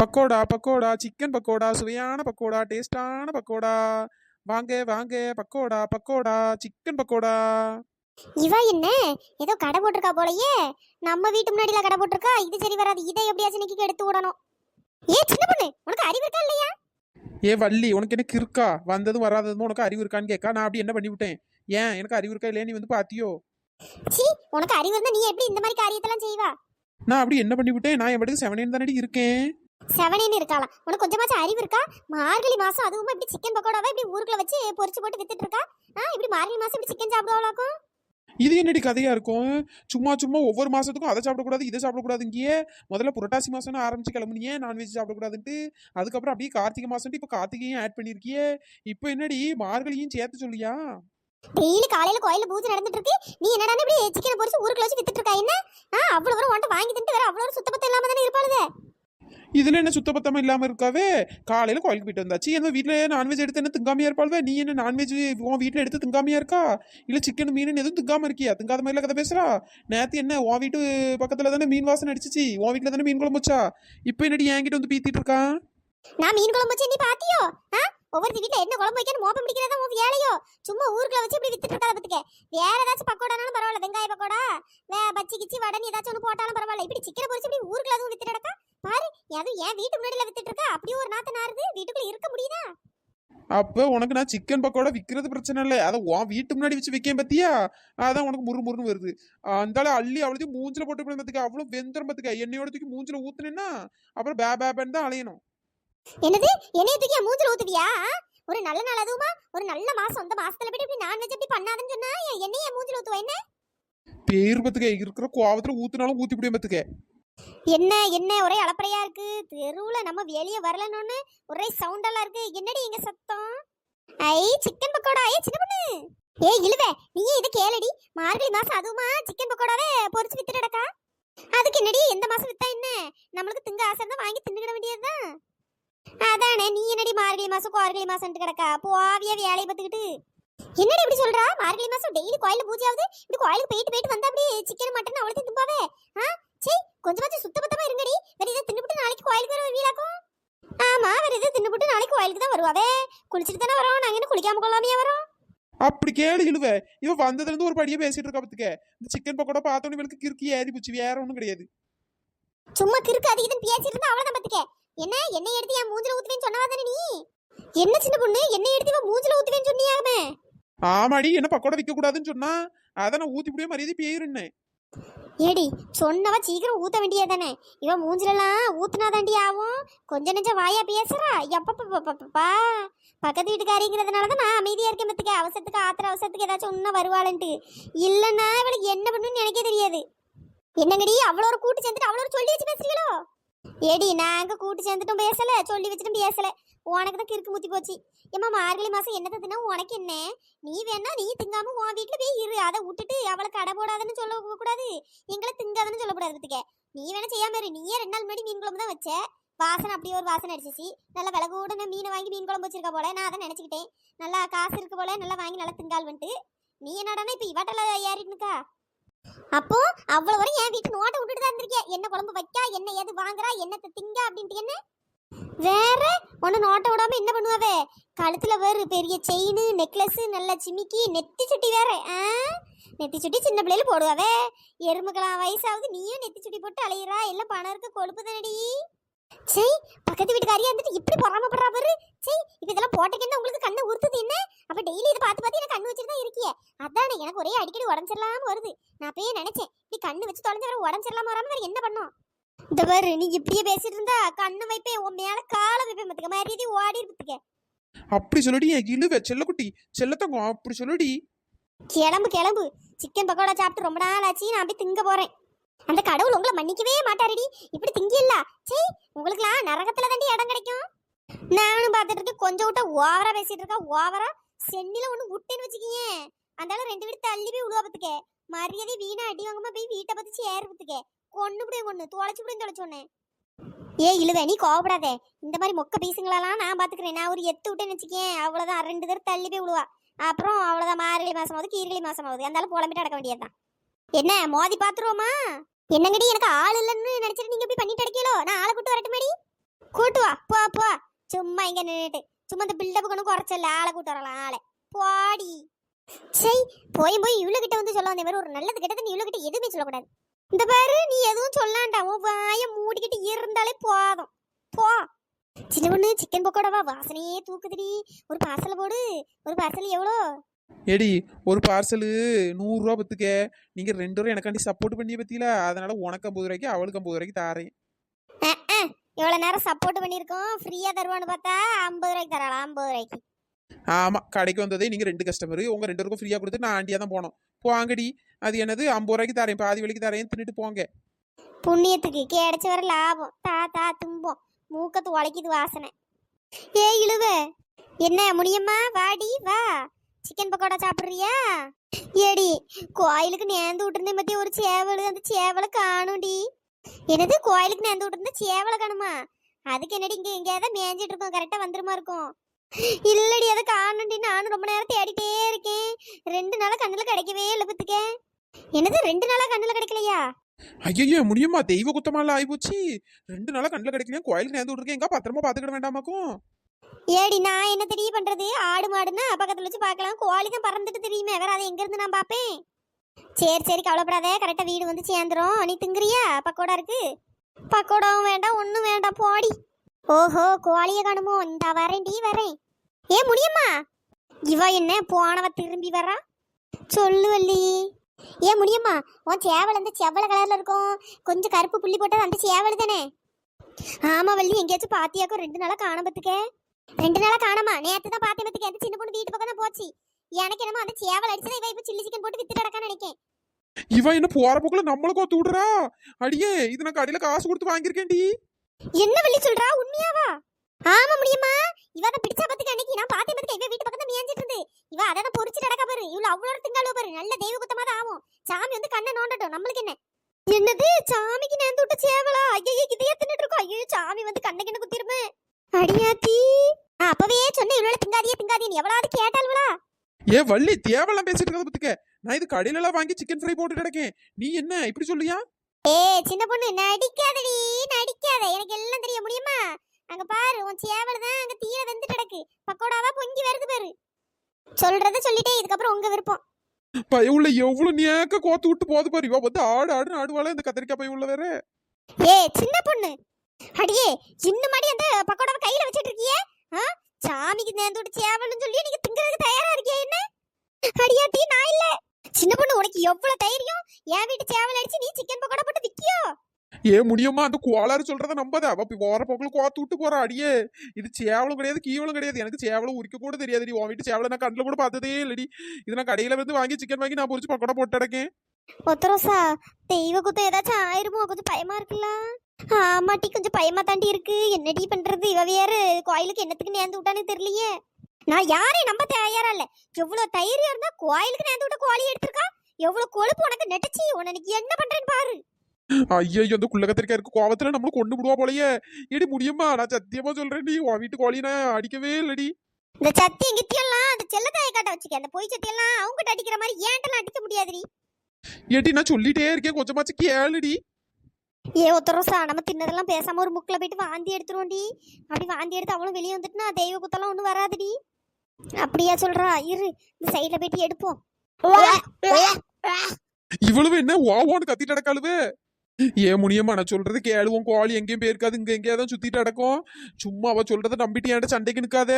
Pakoda pakoda chicken pakoda சுவையான பக்கோடா டேஸ்டான பக்கோடா. வாங்க வாங்க பக்கோடா பக்கோடா சிக்கன் பக்கோடா. இவ என்ன? ஏதோ கடை போட்டிருக்கா போலயே. நம்ம வீட்டு முன்னாடில கடை போட்டிருக்கா? இது சரி வராது. இதை எப்படியாச்சும் இன்னைக்கு எடுத்து விடணும். ஏ சின்ன பொண்ணு உனக்கு அறிவு இருக்கா இல்லையா? ஏ வள்ளி உனக்கு எனக்கு இருக்கா? வந்ததும் வராததும் உனக்கு அறிவு இருக்கான்னு கேட்கா? நான் அப்படி என்ன பண்ணி விட்டேன்? ஏன்? எனக்கு அறிவு இருக்கா இல்லையா? நீ வந்து பாத்தியோ? சீ உனக்கு அறிவு இருந்தா நீ எப்படி இந்த மாதிரி காரியத்தெல்லாம் செய்வா? நான் அப்படி என்ன பண்ணி விட்டேன்? நான் என் பாட்டுக்கு செவனேன்னு தானடி இருக்கேன். செவனேன்னு இருக்காளாம் உனக்கு கொஞ்சமாச்சும் அறிவு இருக்கா? மார்கழி மாசம் அதுவும் இப்படி சிக்கன் பக்கோடாவை இப்படி ஊருக்குள்ள வச்சு பொரிச்சு போட்டு வித்துட்டு இருக்கா? ஆ இப்படி மார்கழி மாசம் இப்படி சிக்கன் சாப்பிடுவாளாக்கும்? இது என்னடி கதையா இருக்கும்? சும்மா சும்மா ஒவ்வொரு மாசத்துக்கும் அதை சாப்பிடக்கூடாது இதை சாப்பிடக்கூடாதுங்கியே. முதல்ல புரட்டாசி மாசம்னு ஆரம்பிச்சு கிளம்புனியே நான்வெஜ் சாப்பிடக்கூடாதுன்ட்டு. அதுக்கப்புறம் அப்படியே கார்த்திகை மாசம் இப்போ கார்த்திகையும் ஆட் பண்ணிருக்கியே. இப்போ என்னடி மார்கழியும் சேர்த்து சொல்லியா டெய்லி காலையில கோயில பூஜை நடந்துட்டு இருக்கு நீ என்னடா இப்படி சிக்கனை பொரிச்சு ஊருக்குள்ள வச்சு வித்துட்டு இருக்கா என்ன? ஆ அவ்வளவு வரும் உன்ட்ட வாங்கி தின்ட்டு வேற அவ்வளவு சுத்தபத்தம் இல்லாம தானே இருப்பாளுதே இதுல என்ன சுத்தபத்தமா இல்லாம இருக்காவே? காலையில கோயிலுக்கு போயிட்டு வந்தாச்சு. என்ன வீட்டுல நான்வெஜ் எடுத்து என்ன திங்காமையா இருப்பாள்வே? நீ என்ன நான்வெஜ் உன் வீட்டுல எடுத்து திங்காமையா இருக்கா? இல்ல சிக்கன் மீன் எதுவும் திங்காம இருக்கியா? திங்காத மாதிரில கதை பேசுறா? நேத்து என்ன உன் வீட்டு பக்கத்துல தானே மீன் வாசனை அடிச்சிச்சு? உன் வீட்டுல தானே மீன் குழம்பு வச்சா? இப்போ என்னடி என்கிட்ட வந்து பீத்திட்டு இருக்கா? நான் மீன் குழம்பு வச்சு நீ பாத்தியோ? ஒவ்வொரு வீட்ல என்ன குழம்பு வைக்கணும் மோப்பம் பிடிக்கிறதா உன் வேலையோ? சும்மா ஊருக்குள்ள வச்சு இப்படி வித்துட்டு இருக்கா பத்துக்க. வேற ஏதாச்சும் பக்கோடானாலும் பரவாயில்ல. வெங்காய பக்கோடா பச்சி கிச்சி வடனி ஏதாச்சும் ஒன்று போட்டாலும் பரவாயில்ல. இப்படி சிக்கனை பொறிச்சு இப்படி ஊருக்குள்ள அதுவும் வித்துட்டு கிடக்கா? பாரு அதுவும் ஏன் வீட்டு முன்னாடில வித்துட்டு இருக்கா அப்படியே ஒரு நாத்து நாருது வீட்டுக்குள்ள இருக்க முடியுதா? அப்ப உனக்கு நான் சிக்கன் பக்கோடா விக்கிறது பிரச்சனை இல்லை. அதை உன் வீட்டு முன்னாடி வச்சு விற்கேன் பத்தியா? அதான் உனக்கு முறு முறுன்னு வருது. அந்தால அள்ளி அவ்வளோத்தையும் மூஞ்சில போட்டு பத்துக்க. அவ்வளோ வெந்தரம் பத்துக்க. எண்ணெயோட தூக்கி மூஞ்சில ஊத்துனேன்னா அப்புறம் பே பேபேன்னு தான் அலையணும். என்னது? என்னைய தூக்கி என் மூஞ்சில ஊத்துவியா? ஒரு நல்ல நாள் அதுவுமா? ஒரு நல்ல மாசம். அந்த மாசத்துல போய் இப்படி நான்வெஜ் எப்படி பண்ணாதுன்னு சொன்னா என் என் மூஞ்சில ஊத்துவா? என்ன? பேர் பத்துக்க. இருக்கிற கோவத்துல ஊத்துனாலும் ஊத்தி முடியும் பத்துக்க. என்ன என்ன ஒரே அலப்பறையா இருக்கு? தெருவுல நம்ம வெளியே வரலன்னு ஒரே சவுண்டெல்லாம் இருக்கு. என்னடி இங்க சத்தம்? ஐ சிக்கன் பக்கோடா. ஏ சின்ன பொண்ணு. ஏய் இழுவ. நீ இதை கேளடி. மார்கழி மாசம் அதுவுமா சிக்கன் பக்கோடாவே பொரிச்சு வித்துடக்கா அதுக்கு என்னடி எந்த மாசம் வித்தா என்ன? நம்மளுக்கு திங்க ஆசை இருந்தா வாங்கி தின்னுக்கிட வேண்டியதுதான் அதானே நீ என்னடி மார்கழி மாசம் கோர்கழி மாசம்ட்டு கிடக்கா? போவிய வேலையை பார்த்துக்கிட்டு. என்னடி இப்படி சொல்றா? மார்கழி மாசம் டெய்லி கோயில பூஜை ஆகுது. இப்படி கோயிலுக்கு போயிட்டு போயிட்டு வந்தா அப்படியே சிக்கன் மட்டன் அவ்வளோத்தையும் தும்பாவே ஆ? சீ கொஞ்சமாச்சும் சுத்தபத்தமா இருங்கடி. வேற இதை தின்னுபிட்டு நாளைக்கு கோயிலுக்கு வர வீடாக்கும் ஆமா வேற இதை தின்னுபிட்டு நாளைக்கு கோயிலுக்கு தான் வருவாவே. குளிச்சுட்டு தானே வரோம் நாங்க என்ன குளிக்காம கொள்ளாமையா வரோம்? அப்படி கேளு இழுவ. இவ வந்ததுல இருந்து ஒரு படியே பேசிட்டு இருக்கா பத்துக்க. இந்த சிக்கன் பக்கோடா பார்த்தோன்னு இவளுக்கு கிறுக்கி ஏறி போச்சு வேற ஒண்ணும் கிடையாது. சும்மா கிறுக்கு அது இதுன்னு பேசிட்டு இருந்தா அவ்வளவுதான் பத்துக்க. என்ன எண்ணெய் எடுத்து என் மூஞ்சில ஊத்துவேன்னு சொன்னவா தானே நீ? என்ன சின்ன பொண்ணு எண்ணெய் எடுத்து இவன் மூஞ்சில ஊத்துவேன்னு சொன்னியாமே ஆமாடி என்ன பக்கோடா விற்க கூடாதுன்னு சொன்னா? அதை நான் ஊத்தி முடிய மரியாதை பேயிருந்தேன் ஏடி சொன்னவ சீக்கிரம் ஊத்த வேண்டியதானே இவன் மூஞ்சிலலாம் ஊத்துனாதாண்டி ஆகும் கொஞ்ச நெஞ்ச வாயா பேசுறா? எப்பப்பா பக்கத்து வீட்டுக்காரிங்கிறதுனால தான் நான் அமைதியாக இருக்கேன் பத்துக்க. அவசரத்துக்கு ஆத்திர அவசரத்துக்கு ஏதாச்சும் ஒன்றும் வருவாளன்ட்டு. இல்லைன்னா இவளுக்கு என்ன பண்ணுன்னு எனக்கே தெரியாது. என்னங்கடி அவ்வளோ ஒரு கூட்டு சேர்ந்துட்டு அவ்வளோ ஒரு சொல்லி வச்சு பேசுறீங்களோ? ஏடி நாங்கள் கூட்டு சேர்ந்துட்டும் பேசலை சொல்லி வச்சுட்டும் பேசலை. உனக்கு தான் கிறுக்கு முத்தி போச்சு. ஏமா மார்கழி மாதம் என்னத்தை தின்னா? உனக்கு என்ன? நீ வேணா நீ திங்காம உன் வீட்டில் போய் இரு. அதை விட்டுட்டு அவளை கடை போடாதுன்னு சொல்ல கூடாது. எங்களை திங்காதுன்னு சொல்லக்கூடாதுக்கே நீ வேணா செய்யாம இரு. நீயே ரெண்டு நாள் முன்னாடி மீன் குழம்பு தான் வச்ச. வாசனை அப்படியே ஒரு வாசனை அடிச்சிச்சு. நல்லா விலை கூட மீனை வாங்கி மீன் குழம்பு வச்சிருக்க போல. நான் அதை நினச்சிக்கிட்டேன். நல்லா காசு இருக்கு போல. நல்லா வாங்கி நல்லா திங்கால் வந்துட்டு. நீ என்னடானா இப்போ இவட்டெல்லாம் ஏறிட்டுக்கா அப்போ அவ்வளவு வரை என் வீட்டு நோட்டை விட்டுட்டு தான் இருந்திருக்கிய? என்ன குழம்பு வைக்கா? என்ன எது வாங்குறா? என்னத்தை திங்க? அப்படின்ட்டு என்ன? வேற? உன்னை நோட்டை விடாம என்ன பண்ணுவாவே? கழுத்துல வேறு பெரிய செயின் நெக்லஸ் நல்ல சிமிக்கி நெத்தி சுட்டி வேற ஆ? நெத்தி சுட்டி சின்ன பிள்ளையில போடுவாவே? எறும்புகளா வயசாகுது நீயும் நெத்தி சுட்டி போட்டு அலையிறா. எல்லாம் பணம் இருக்க கொழுப்பு தானடி. செய் பக்கத்து வீட்டுக்காரியா இருந்துட்டு இப்படி பொறாமப்படுறா பாரு. செய் இப்ப இதெல்லாம் போட்டுக்கன்னு உங்களுக்கு கண்ணை உறுத்துது என்ன? அப்ப டெய்லி இதை பார்த்து பார்த்து எனக்கு கண்ணு வச்சுட்டு தான் இருக்கியே. அதானே எனக்கு ஒரே அடிக்கடி உடஞ்சிடலாம வருது. நான் அப்பயே நினைச்சேன் இப்படி கண்ணு வச்சு தொலைஞ்ச வர சரியில்லாம வராம வேற என்ன பண்ணோம்? இந்த பாரு நீ இப்படியே பேசிட்டு இருந்தா கண்ணு வைப்பேன் உன் மேல காலை வைப்பேன் பத்துக்க மரியாதை ஓடி இருப்பதுக்க அப்படி சொல்லடி என் இழுவ செல்லக்குட்டி செல்லத்தங்கம் அப்படி சொல்லடி. கிளம்பு கிளம்பு. சிக்கன் பக்கோடா சாப்பிட்டு ரொம்ப நாள் ஆச்சு நான் போய் திங்க போறேன். அந்த கடவுள் உங்களை மன்னிக்கவே மாட்டாரடி. இப்படி திங்கில்ல சே உங்களுக்குலாம் நரகத்துல தாண்டி இடம் கிடைக்கும். நானும் பார்த்துட்டு இருக்கேன் கொஞ்சம் விட்டா ஓவரா பேசிட்டு இருக்கா ஓவரா சென்னில ஒண்ணு விட்டேன்னு வச்சுக்கீங்க. அந்தால ரெண்டு வீடு தள்ளி போய் விழுவா பத்துக்க மரியாதை வீணா அடி வாங்காம போய் வீட்டை பத்தி சேர் பத்துக்க கொன்னு முடியும் கொன்னு தொலைச்சு முடியும் தொலைச்சோன்னே ஏ இழுவ நீ கோவப்படாத. இந்த மாதிரி மொக்க பீசுங்களெல்லாம் நான் பாத்துக்கிறேன். நான் ஒரு எத்து விட்டேன்னு வச்சுக்கேன். அவ்வளவுதான். ரெண்டு பேரும் தள்ளி போய் விழுவா. அப்புறம் அவ்வளோதான் மார்கழி மாசம் ஆகுது கீர்கழி மாசம் ஆகுது. அந்தாலும் புலம்பிட்டு அடக்க வேண்டியதுதான். என்ன மோதி பாத்துருவோமா? என்னங்கடி எனக்கு ஆள் இல்லைன்னு நினைச்சிட்டு நீங்க இப்படி பண்ணிட்டு அடக்கீங்களோ நான் ஆளை கூட்டு வரட்டுமாடி? கூட்டு வா போ போ. சும்மா இங்க நின்னுட்டு. சும்மா இந்த பில்டப் கொண்டு குறைச்சல ஆளை கூட்டு வரலாம் ஆளை. போடி. சரி போய் போய் இவ்வளவு கிட்ட வந்து சொல்ல வந்த மாதிரி ஒரு நல்லது கிட்டது நீ இவ்வளவு கிட்ட எதுவுமே சொல்லக்கூடாது. இந்த பாரு நீ எதுவும் சொல்லாண்டா. உன் வாய மூடிக்கிட்டு இருந்தாலே போதும். போ. சின்ன பொண்ணு சிக்கன் பக்கோடாவா? வாசனையே தூக்குதுடி. ஒரு பார்சல் போடு. ஒரு பார்சல் எவ்வளோ? ஏடி ஒரு பார்சலு நூறுரூவா பத்துக்க. நீங்கள் ரெண்டு பேரும் எனக்காண்டி சப்போர்ட் பண்ணி பத்தியில? அதனால உனக்கு ஐம்பது ரூபாய்க்கு அவளுக்கு ஐம்பது ரூபாய்க்கு தாரேன். இவ்வளோ நேரம் சப்போர்ட் பண்ணியிருக்கோம். ஃப்ரீயாக தருவான்னு பார்த்தா ஐம்பது ரூபாய்க்கு தரலாம் ஐம்பது ரூபாய்க்கு. ஆமாம் கடைக்கு வந்ததே நீங்கள் ரெண்டு கஸ்டமர் உங்கள் ரெண்டு பேருக்கும் ஃப்ரீயாக கொடுத்து நான் ஆண்டியாக தான் போனோம். போங்கடி. அது என்னது? ஐம்பது ரூபாய்க்கு தரேன் பாதி வழிக்கு தரேன் தின்னுட்டு போங்க. புண்ணியத்துக்கு கிடைச்ச வர லாபம். தா தா தும்போம் மூக்கத்து உழைக்குது வாசனை. ஏ இழுவ. என்ன முடியம்மா வாடி வா. சிக்கன் பக்கோடா சாப்பிட்றியா? ஏடி கோயிலுக்கு நேர்ந்து விட்டுருந்தேன் பத்தி ஒரு சேவல் அந்த சேவலை காணும்டி. என்னது கோயிலுக்கு நேர்ந்து விட்டுருந்த சேவலை காணுமா? அதுக்கு என்னடி இங்கே எங்கேயாவது மேய்ஞ்சிட்டு இருக்கோம் கரெக்டா வந்துருமா இருக்கும். இல்லடி அதை காணும்டி. நானும் ரொம்ப நேரம் தேடிட்டே இருக்கேன். ரெண்டு நாளா கண்ணுல கிடைக்கவே இல்லை பத்துக்க என்னது ரெண்டு நாளா கண்ணுல கிடைக்கலையா? ஐயோ முடியுமா? தெய்வ குத்தமால ஆயிப்போச்சு. ரெண்டு நாளா கண்ணில் கிடைக்கலையா? கோயிலுக்கு நேர்ந்து விட்டுருக்கேன். எங்க பத்திரமா பார்த்துக்கிட வேண்டாமாக்கும்? ஏடி நான் என்ன தெரிய பண்றது? ஆடு மாடுன்னா பக்கத்துல வச்சு பார்க்கலாம். கோழி தான் பறந்துட்டு தெரியுமே. வேற அதை எங்க இருந்து நான் பாப்பேன் சரி சரி கவலைப்படாத. கரெக்டா வீடு வந்து சேர்ந்துரும் நீ திங்குறியா? பக்கோடா இருக்கு. பக்கோடாவும் வேண்டாம் ஒண்ணும் வேண்டாம். போடி. ஓஹோ கோழிய காணுமோ? இந்த வரேன் டி வரேன். ஏ முடியுமா? இவ என்ன போனவ திரும்பி வரா? சொல்லு வள்ளி. ஏ முடியுமா? உன் சேவல் அந்த செவ்வள கலர்ல இருக்கும். கொஞ்சம் கருப்பு புள்ளி போட்டது அந்த சேவல் தானே? ஆமா வள்ளி எங்கேயாச்சும் பாத்தியாக்கும் ரெண்டு நாளா காண பத்துக்க ரெண்டு நாளா காணாமா? நேத்து தான் பார்த்தேன் பத்துக்க அந்த சின்ன பொண்ணு வீட்டு பக்கம் தான் போச்சு. எனக்கு என்னமோ அந்த சேவல் அடிச்சதை இவ இப்ப சில்லி சிக்கன் போட்டு வித்து நடக்கான்னு நினைக்கேன். இவன் என்ன போற போக்குல நம்மளுக்கு ஒத்து விடுறா? அடியே இது நான் கடையில காசு கொடுத்து வாங்கியிருக்கேன்டி என்ன வள்ளி சொல்றா? உண்மையாவா? ஆமா முடியுமா இவ அதை பிடிச்சா பத்துக்கு. அன்னைக்கு நான் பார்த்தேன் பத்துக்கு. இவ வீட்டு பக்கம் தான் மேய்ஞ்சிட்டு இருந்து. இவ அதை தான் பொறிச்சு நடக்க பாரு. இவ்வளவு அவ்வளவு திங்காலோ பாரு. நல்ல தெய்வ குத்தமா தான் ஆகும். சாமி வந்து கண்ணை நோண்டட்டும். நம்மளுக்கு என்ன? என்னது? சாமிக்கு நேர்ந்து விட்ட சேவலா? ஐயோ இதையே தின்னுட்டு இருக்கோம் ஐயோ சாமி வந்து கண்ணை கிண்ண குத்திருமே. அடியாத்தி. அப்பவே சொன்னேன் இவ்வளவு திங்காதியே திங்காதியே எவ்வளவு கேட்டாள்வளா? ஏ வள்ளி தேவலாம் பேசிட்டு இருக்கிறத பத்துக்க. நான் இது கடையில வாங்கி சிக்கன் ஃப்ரை போட்டு கிடக்கேன். நீ என்ன? இப்படி சொல்லியா? ஏ சின்ன பொண்ணு நடிக்காதடி. அங்க பாரு உன் சேவல் தான் அங்க தீர வெந்து கிடக்கு. பக்கோடாவா பொங்கி வருது பாரு. சொல்றத சொல்லிட்டே இதுக்கப்புறம் உங்க விருப்பம். பயவுள்ள எவ்வளவு நேக்க கோத்து விட்டு போது பாரு. இவ வந்து ஆடு ஆடுன்னு ஆடுவாளே இந்த கத்திரிக்காய் பயவுள்ள வேற. ஏ சின்ன பொண்ணு. அடியே இன்னும் மாடி அந்த பக்கோடாவை கையில வச்சிட்டு இருக்கியே? சாமிக்கு நேர்ந்து விட்டு சேவல்னு சொல்லி நீங்க திங்கிறதுக்கு தயாரா இருக்கியா என்ன? அடியாத்தி நான் இல்ல. சின்ன பொண்ணு உனக்கு எவ்வளவு தைரியம்? என் வீட்டு சேவல் அடிச்சு நீ சிக்கன் பக்கோடா போட்டு ஏ முடியுமா? அந்த கோளாறு சொல்றத நம்பாத. அவ இப்ப போற போக்கில் கோத்து விட்டு போற அடியே. இது சேவலும் கிடையாது கீவலும் கிடையாது. எனக்கு சேவலும் உரிக்க கூட தெரியாது உன் வீட்டு சேவலை நான் கண்ணில் கூட பார்த்ததே இல்லடி. இது நான் கடையில வந்து வாங்கி சிக்கன் வாங்கி நான் பொரிச்சு பக்கோட போட்டு அடக்கேன் ஒத்தரோசா தெய்வ குத்தம் ஏதாச்சும் ஆயிருமோ? கொஞ்சம் பயமா இருக்குல்ல? ஆமாட்டி கொஞ்சம் பயமா தாண்டி இருக்கு. என்னடி பண்றது? இவ வேற கோயிலுக்கு என்னத்துக்கு நேர்ந்து விட்டானே தெரியலையே. நான் யாரையும் நம்ப தயாரா இல்ல. எவ்வளவு தைரியம் இருந்தா கோயிலுக்கு நேர்ந்து விட்ட கோழி எடுத்திருக்கா? எவ்வளவு கொழுப்பு உனக்கு நெட்டச்சி? உனக்கு என்ன பண்றேன்னு பாரு. ஐயோ அந்த குள்ள கத்திரிக்காய் இருக்கு கோவத்துல நம்மள கொண்டு விடுவா போலயே. இடி முடியுமா? நான் சத்தியமா சொல்றேன்டி உன் வீட்டு கோழியை நான் அடிக்கவே இல்லடி. இந்த சத்தி எங்கிட்டியெல்லாம் அந்த செல்லத்தாயை காட்ட வச்சுக்க அந்த பொய் சத்தியெல்லாம் அவங்க அடிக்கிற மாதிரி ஏன்ட்டெல்லாம் அடிக்க முடியாதுடி. ஏடி நான் சொல்லிட்டே இருக்கேன் கொஞ்சமாச்சு கேளுடி. ஏ ஒத்தரோசா நம்ம தின்னதெல்லாம் பேசாம ஒரு முக்கில் போயிட்டு வாந்தி எடுத்துருவோண்டி அப்படி வாந்தி எடுத்து அவளும் வெளியே வந்துட்டுனா தெய்வ குத்தெல்லாம் ஒன்றும் வராதுடி. அப்படியா சொல்றா இரு இந்த சைடில் போயிட்டு எடுப்போம். இவ்வளவு என்ன ஓவோன்னு கத்திட்டு அடக்காளுவே ஏன் முடியுமா நான் சொல்றது கேளுவோம் கோழி எங்கேயும் போயிருக்காது இங்க எங்கேயாவது சுத்திட்டு அடக்கும் சும்மா அவ சொல்றத நம்பிட்டு என்கிட்ட சண்டைக்கு நிக்காத?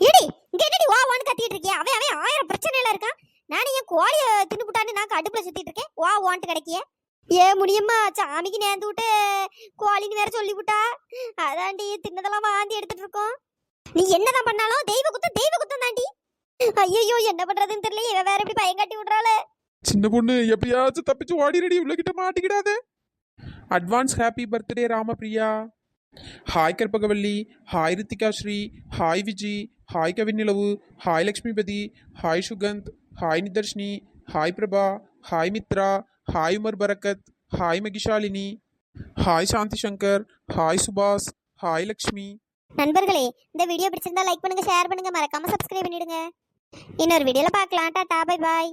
இடி இங்க என்னடி வா வான்னு கத்திட்டு இருக்கியா? அவன் அவன் ஆயிரம் பிரச்சனையில இருக்கான். நானே என் கோழிய தின்னுபுட்டான்னு நான் அடுப்புல சுத்திட்டு இருக்கேன். வா வான்ட்டு கிடைக்கிய. ஏ முடியுமா சாமிக்கு நேர்ந்து விட்டு கோழின்னு வேற சொல்லி விட்டா அதாண்டி தின்னதெல்லாம் வாந்தி எடுத்துட்டு இருக்கோம். நீ என்னதான் பண்ணாலும் தெய்வ குத்தம் தெய்வ குத்தம் தாண்டி ஐயோ என்ன பண்றதுன்னு தெரியல இவ வேற இப்படி பயம் காட்டி விடுறாளே. சின்ன பொண்ணு எப்படியாச்சும் தப்பிச்சு ஓடிரடி உள்ள கிட்ட மாட்டிக்கிடாத. Advance happy birthday Ramapriya hi Karpagavalli. Hi Rithika Sri. Hi Viji. Hi Kavinilavu hi Lakshmipathi. Hi Sukanth. Hi Nitharshini. Hi Prabha. Hi Mithra. Hi Umar Barakath. Hi Mahishalini. Hi Shanthi Shankar. Hi Subash. Hi Lakshmi. நண்பர்களே இந்த video பிடிச்சிருந்தா like பண்ணுங்க share பண்ணுங்க. மறக்காம subscribe பண்ணிடுங்க. இன்னொரு வீடியோல பார்க்கலாம். Tata bye bye